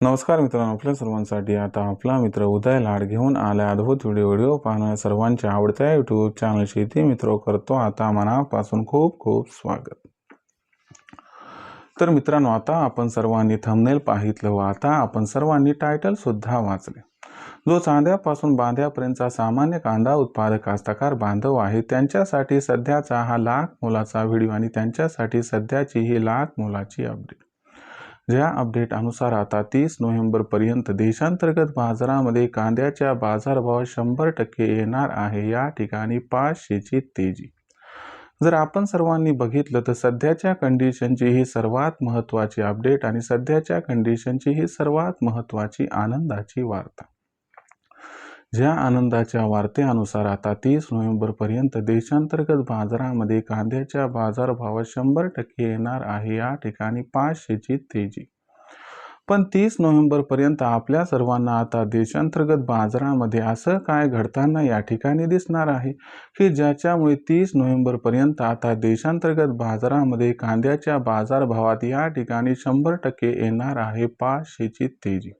नमस्कार मित्रांनो आपल्या सर्वांसाठी आता आपला मित्र उदय लाड घेऊन आला अद्भुत व्हिडिओ व्हिडिओ पाहणाऱ्या सर्वांच्या आवडत्या यूट्यूब चॅनल शेती मित्र करतो आता मनापासून खूप खूप स्वागत. तर मित्रांनो आता आपण सर्वांनी थंबनेल पाहितलं व आता आपण सर्वांनी टायटल सुद्धा वाचले. जो चांद्यापासून बांध्यापर्यंतचा सामान्य कांदा उत्पादक कास्तकार बांधव आहे त्यांच्यासाठी सध्याचा हा लाख मोलाचा व्हिडिओ आणि त्यांच्यासाठी सध्याची ही लाख मोलाची अपडेट ज्या अपडेट अनुसार आता तीस नोव्हेंबरपर्यंत देशांतर्गत बाजारामध्ये कांद्याच्या बाजारभाव शंभर टक्के येणार आहे या ठिकाणी पाचशेची तेजी. जर आपण सर्वांनी बघितलं तर सध्याच्या कंडिशनची ही सर्वात महत्त्वाची अपडेट आणि सध्याच्या कंडिशनची ही सर्वात महत्त्वाची आनंदाची वार्ता. ज्या आनंदाच्या वार्तेनुसार आता तीस नोव्हेंबरपर्यंत देशांतर्गत बाजारामध्ये कांद्याच्या बाजारभावात शंभर टक्के येणार आहे या ठिकाणी पाचशेची तेजी. पण तीस नोव्हेंबरपर्यंत आपल्या सर्वांना आता देशांतर्गत बाजारामध्ये असं काय घडताना या ठिकाणी दिसणार आहे? की ज्याच्यामुळे तीस नोव्हेंबरपर्यंत आता देशांतर्गत बाजारामध्ये कांद्याच्या बाजारभावात या ठिकाणी शंभर टक्के येणार आहे पाचशेची तेजी.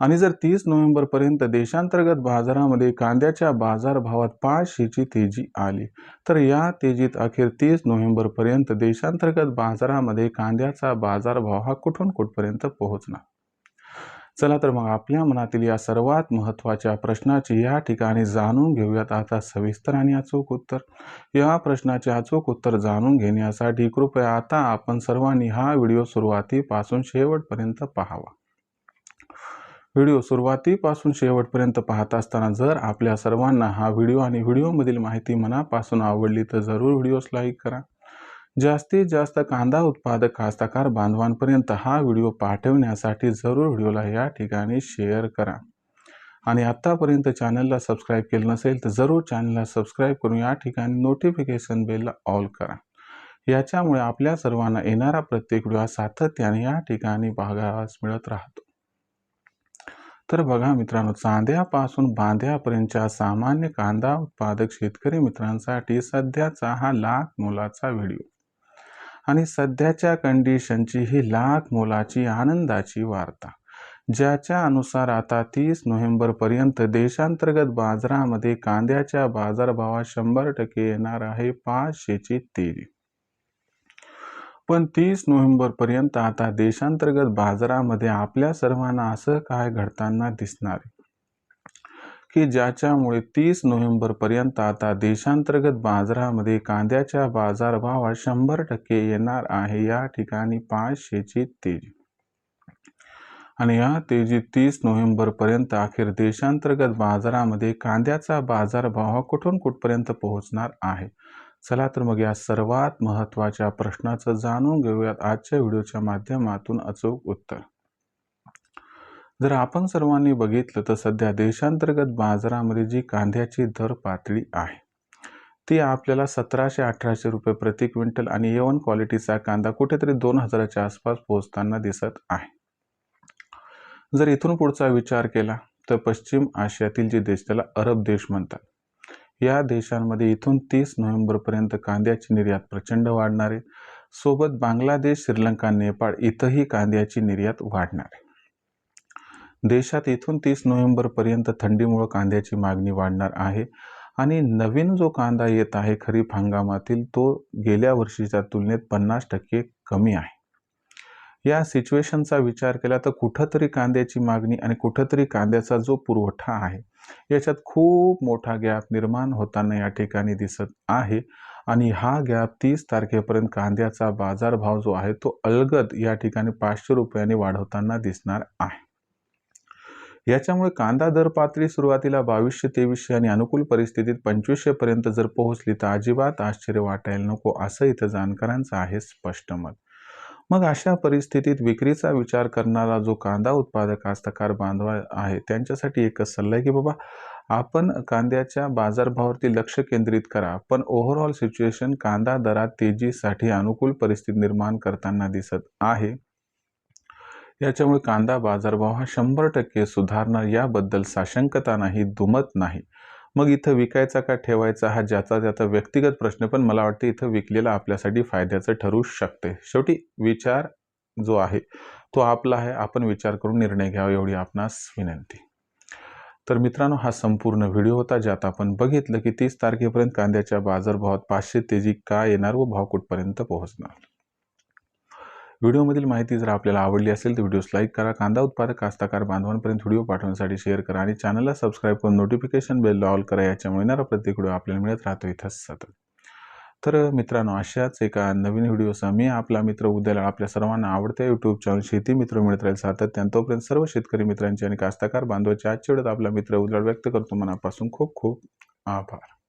आणि जर तीस नोव्हेंबरपर्यंत देशांतर्गत बाजारामध्ये कांद्याच्या बाजारभावात पाचशेची तेजी आली तर या तेजीत अखेर तीस नोव्हेंबरपर्यंत देशांतर्गत बाजारामध्ये कांद्याचा बाजारभाव हा कुठून कुठपर्यंत पोहोचणार? चला तर मग आपल्या मनातील या सर्वात महत्त्वाच्या प्रश्नाची या ठिकाणी जाणून घेऊयात. आता सविस्तर आणि अचूक उत्तर. या प्रश्नाचे अचूक उत्तर जाणून घेण्यासाठी कृपया आता आपण सर्वांनी हा व्हिडिओ सुरुवातीपासून शेवटपर्यंत पाहावा. व्हिडिओ सुरुवातीपासून शेवटपर्यंत पाहत असताना जर आपल्या सर्वांना हा व्हिडिओ आणि व्हिडिओमधील माहिती मनापासून आवडली तर जरूर व्हिडिओस लाईक करा. जास्तीत जास्त कांदा उत्पादक कास्तकार बांधवांपर्यंत हा व्हिडिओ पाठवण्यासाठी जरूर व्हिडिओला या ठिकाणी शेअर करा. आणि आत्तापर्यंत चॅनलला सबस्क्राईब केलं नसेल तर जरूर चॅनलला सबस्क्राईब करून या ठिकाणी नोटिफिकेशन बेलला ऑल करा. याच्यामुळे आपल्या सर्वांना येणारा प्रत्येक व्हिडिओ सातत्याने या ठिकाणी बघावास मिळत राहतो. तर बघा मित्रांनो चांद्यापासून बांध्यापर्यंतच्या सामान्य कांदा उत्पादक शेतकरी मित्रांसाठी सध्याचा हा लाख मोलाचा व्हिडिओ. आणि सध्याच्या कंडिशनची ही लाख मोलाची आनंदाची वार्ता ज्याच्या अनुसार आता तीस नोव्हेंबरपर्यंत देशांतर्गत बाजारामध्ये कांद्याच्या बाजारभावात शंभर टक्के येणार आहे पाचशेची तेरी. पण तीस नोव्हेंबरपर्यंत आता देशांतर्गत बाजारामध्ये आपल्या सर्वांना असं काय घडताना दिसणार की ज्याच्यामुळे तीस नोव्हेंबरपर्यंत आता देशांतर्गत बाजारामध्ये कांद्याच्या बाजारभावात शंभर टक्के येणार आहे या ठिकाणी पाचशेची तेजी. आणि या तेजी तीस नोव्हेंबरपर्यंत अखेर देशांतर्गत बाजारामध्ये कांद्याचा बाजारभाव कुठून कुठपर्यंत पोहोचणार आहे? चला तर मग या सर्वात महत्त्वाच्या प्रश्नाचं जाणून घेऊयात आजच्या व्हिडिओच्या माध्यमातून अचूक उत्तर. जर आपण सर्वांनी बघितलं तर सध्या देशांतर्गत बाजारामध्ये जी कांद्याची दर पातळी आहे ती आपल्याला सतराशे अठराशे रुपये प्रति क्विंटल आणि एवन क्वालिटीचा कांदा कुठेतरी दोन हजाराच्या आसपास पोहोचताना दिसत आहे. जर इथून पुढचा विचार केला तर पश्चिम आशियातील जे देश त्याला अरब देश म्हणतात. या देशांमध्ये इथून तीस नोव्हेंबरपर्यंत कांद्याची निर्यात प्रचंड वाढणार आहे. सोबत बांगलादेश श्रीलंका नेपाळ इथंही कांद्याची निर्यात वाढणार आहे. देशात इथून तीस नोव्हेंबरपर्यंत थंडीमुळं कांद्याची मागणी वाढणार आहे आणि नवीन जो कांदा येत आहे खरीप हंगामातील तो गेल्या वर्षीच्या तुलनेत पन्नास टक्के कमी आहे. या सिच्युएशनचा विचार केला तर कुठंतरी कांद्याची मागणी आणि कुठंतरी कांद्याचा जो पुरवठा आहे याच्यात खूप मोठा गॅप निर्माण होताना या ठिकाणी दिसत आहे. आणि हा गॅप तीस तारखेपर्यंत कांद्याचा बाजारभाव जो आहे तो अलगद या ठिकाणी पाचशे रुपयांनी वाढवताना दिसणार आहे. याच्यामुळे कांदा दर पातळी सुरुवातीला बावीसशे तेवीसशे आणि अनुकूल परिस्थितीत पंचवीसशे पर्यंत जर पोहोचली तर अजिबात आश्चर्य वाटायला नको असं इथं जाणकारांचं आहे स्पष्ट मत. मग अशा परिस्थितीत विक्रीचा विचार करणारा जो कांदा उत्पादक कास्तकार बांधवा आहे त्यांच्यासाठी एकच सल्ला आहे की बाबा आपण कांद्याच्या बाजारभावावरती लक्ष केंद्रित करा पण ओव्हरऑल सिच्युएशन कांदा दरात तेजीसाठी अनुकूल परिस्थिती निर्माण करताना दिसत आहे. याच्यामुळे कांदा बाजारभाव हा शंभर टक्के सुधारणार याबद्दल साशंकता नाही दुमत नाही. मग इथं विकायचा का ठेवायचा हा ज्याचा त्याचा व्यक्तिगत प्रश्न पण मला वाटतं इथं विकलेला आपल्यासाठी फायद्याचं ठरू शकते. शेवटी विचार जो आहे तो आपला आहे. आपण विचार करून निर्णय घ्यावा एवढी आपणास विनंती. तर मित्रांनो हा संपूर्ण व्हिडिओ होता ज्यात आपण बघितलं की तीस तारखेपर्यंत कांद्याच्या बाजारभावात पाचशे तेजी का येणार व भाव कुठपर्यंत पोहोचणार. व्हिडिओमधील माहिती जर आपल्याला आवडली असेल तर व्हिडिओस लाईक करा कांदा उत्पादक कास्ताकार बांधवांपर्यंत व्हिडिओ पाठवण्यासाठी शेअर करा आणि चॅनलला सबस्क्राईब करून नोटिफिकेशन बेल ऑल करा याच्यामुळे येणारा प्रत्येक व्हिडिओ आपल्याला मिळत राहतो इथंच सतत. तर मित्रांनो अशाच एका नवीन व्हिडिओसह मी आपला मित्र उद्याला आपल्या सर्वांना आवडत्या यूट्यूब चॅनल शेती मित्र मिळत राहील सातत्यानं तोपर्यंत सर्व शेतकरी मित्रांचे आणि कास्तकार बांधवाचे आजच्या वेळेत आपला मित्र उद्याला व्यक्त करतो. मनापासून खूप खूप आभार.